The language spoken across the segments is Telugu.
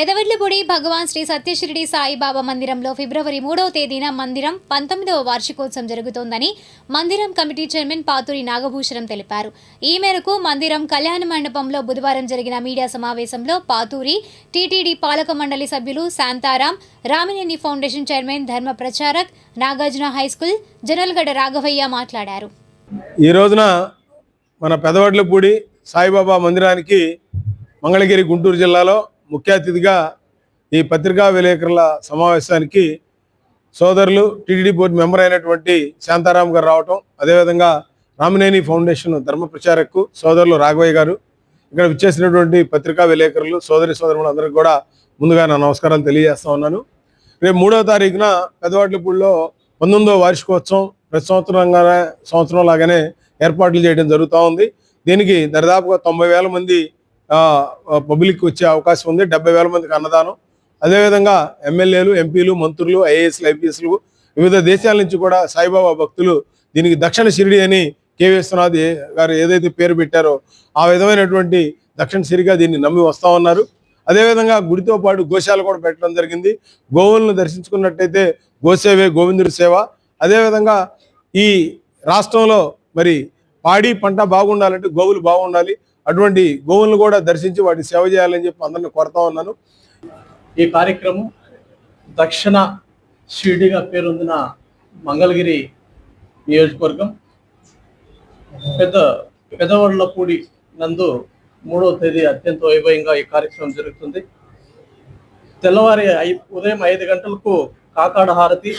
పెదవెడ్లపూడి భగవాన్ శ్రీ సత్యశిరిడి సాయిబాబా మందిరంలో ఫిబ్రవరి మూడవ తేదీన మందిరం పంతొమ్మిదవ వార్షికోత్సవం జరుగుతోందని మందిరం కమిటీ చైర్మన్ పాతూరి నాగభూషణం తెలిపారు. ఈ మేరకు మందిరం కళ్యాణ మండపంలో బుధవారం జరిగిన మీడియా సమావేశంలో పాతూరి టీటీడీ పాలక మండలి సభ్యులు శాంతారాం రామినేని ఫౌండేషన్ చైర్మన్ ధర్మ ప్రచారక్ నాగార్జున హైస్కూల్ జనల్గడ రాఘవయ్య మాట్లాడారు. ఈ రోజున మన పెదవడ్లపూడి సాయిబాబా మందిరానికి మంగళగిరి గుంటూరు జిల్లాలో ముఖ్య అతిథిగా ఈ పత్రికా విలేకరుల సమావేశానికి సోదరులు టీటీడీ బోర్డు మెంబర్ అయినటువంటి శాంతారాం గారు రావటం అదేవిధంగా రామినేని ఫౌండేషన్ ధర్మ ప్రచారకు సోదరులు రాఘవయ్య గారు ఇక్కడ విచ్చేసినటువంటి పత్రికా విలేకరులు సోదరి సోదరులందరికీ కూడా ముందుగా నా నమస్కారాలు తెలియజేస్తా ఉన్నాను. రేపు మూడవ తారీఖున పెదవాట్లపూడిలో పంతొమ్మిదవ వార్షికోత్సవం ప్రతి సంవత్సరంగానే సంవత్సరం లాగానే ఏర్పాట్లు చేయడం జరుగుతూ ఉంది. దీనికి దరిదాపుగా తొంభై వేల మంది పబ్లిక్ వచ్చే అవకాశం ఉంది. డెబ్బై వేల మందికి అన్నదానం. అదేవిధంగా ఎమ్మెల్యేలు ఎంపీలు మంత్రులు ఐఏఎస్లు ఐపీఎస్లు వివిధ దేశాల నుంచి కూడా సాయిబాబా భక్తులు దీనికి దక్షిణ షిరిడి అని కె విశ్వనాథ్ ఏ- గారు ఏదైతే పేరు పెట్టారో ఆ విధమైనటువంటి దక్షిణ సిరిగా దీన్ని నమ్మి వస్తా ఉన్నారు. అదేవిధంగా గుడితో పాటు గోశాల కూడా పెట్టడం జరిగింది. గోవులను దర్శించుకున్నట్టయితే గోసేవే గోవిందుడి సేవ. అదేవిధంగా ఈ రాష్ట్రంలో మరి పాడి పంట బాగుండాలంటే గోవులు బాగుండాలి. అటువంటి గోవులను కూడా దర్శించి వాటిని సేవ చేయాలని చెప్పి అందరిని కోరుతా ఉన్నాను. ఈ కార్యక్రమం దక్షిణ షిర్డీగా పేరొందిన మంగళగిరి నియోజకవర్గం పెద్ద పెదవళ్ళపూడి నందు మూడవ తేదీ అత్యంత వైభవంగా ఈ కార్యక్రమం జరుగుతుంది. తెల్లవారి ఐ ఉదయం ఐదు గంటలకు కాకాడ హారతి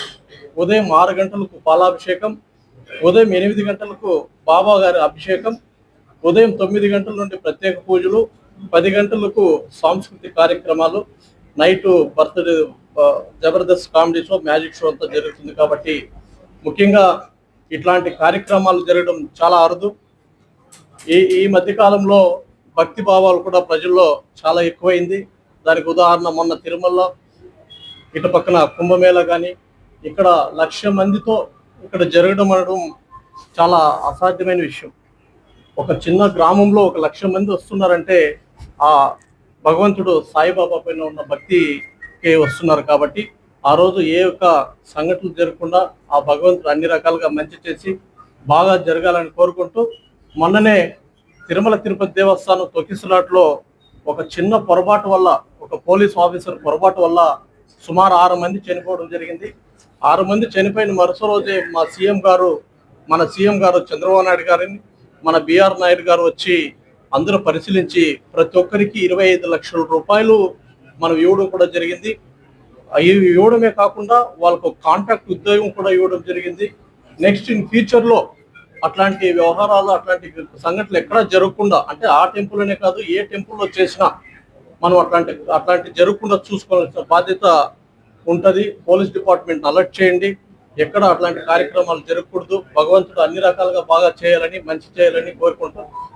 ఉదయం ఆరు గంటలకు పాలాభిషేకం ఉదయం ఎనిమిది గంటలకు బాబా గారి అభిషేకం ఉదయం తొమ్మిది గంటల నుండి ప్రత్యేక పూజలు పది గంటలకు సాంస్కృతిక కార్యక్రమాలు night birthday Jabardasth comedy show magic show అంతా జరుగుతుంది కాబట్టి ముఖ్యంగా ఇట్లాంటి కార్యక్రమాలు జరగడం చాలా అరుదు. ఈ ఈ మధ్యకాలంలో భక్తి భావాలు కూడా ప్రజల్లో చాలా ఎక్కువైంది. దానికి ఉదాహరణ మొన్న తిరుమలలో ఇటు పక్కన కుంభమేళ కానీ ఇక్కడ లక్ష మందితో ఇక్కడ జరగడం అనడం చాలా అసాధ్యమైన విషయం. ఒక చిన్న గ్రామంలో ఒక లక్ష మంది వస్తున్నారంటే ఆ భగవంతుడు సాయిబాబా పైన ఉన్న భక్తికి వస్తున్నారు కాబట్టి ఆ రోజు ఏ ఒక్క సంఘటనలు జరగకుండా ఆ భగవంతుడు అన్ని రకాలుగా మంచి చేసి బాగా జరగాలని కోరుకుంటూ మొన్ననే తిరుమల తిరుపతి దేవస్థానం తొక్కిసలాట్లో ఒక చిన్న పొరపాటు వల్ల ఒక పోలీస్ ఆఫీసర్ పొరపాటు వల్ల సుమారు ఆరు మంది చనిపోవడం జరిగింది. ఆరు మంది చనిపోయిన మరుస రోజే మా సీఎం గారు మన సీఎం గారు చంద్రబాబు నాయుడు గారిని మన బిఆర్ నాయుడు గారు వచ్చి అందరూ పరిశీలించి ప్రతి ఒక్కరికి ఇరవై ఐదు లక్షల రూపాయలు మనం ఇవ్వడం కూడా జరిగింది. ఇవి ఇవ్వడమే కాకుండా వాళ్ళకు కాంట్రాక్ట్ ఉద్యోగం కూడా ఇవ్వడం జరిగింది. నెక్స్ట్ ఇన్ ఫ్యూచర్లో అట్లాంటి వ్యవహారాలు అట్లాంటి సంఘటనలు ఎక్కడా జరగకుండా అంటే ఆ టెంపుల్ అనే కాదు ఏ టెంపుల్లో చేసినా మనం అట్లాంటి అట్లాంటి జరగకుండా చూసుకోవాల్సిన బాధ్యత ఉంటుంది. పోలీస్ డిపార్ట్మెంట్ అలర్ట్ చేయండి. ఎక్కడ అట్లాంటి కార్యక్రమాలు జరగకూడదు. భగవంతుడు అన్ని రకాలుగా బాగా చేయాలని మంచి చేయాలని కోరుకుంటూ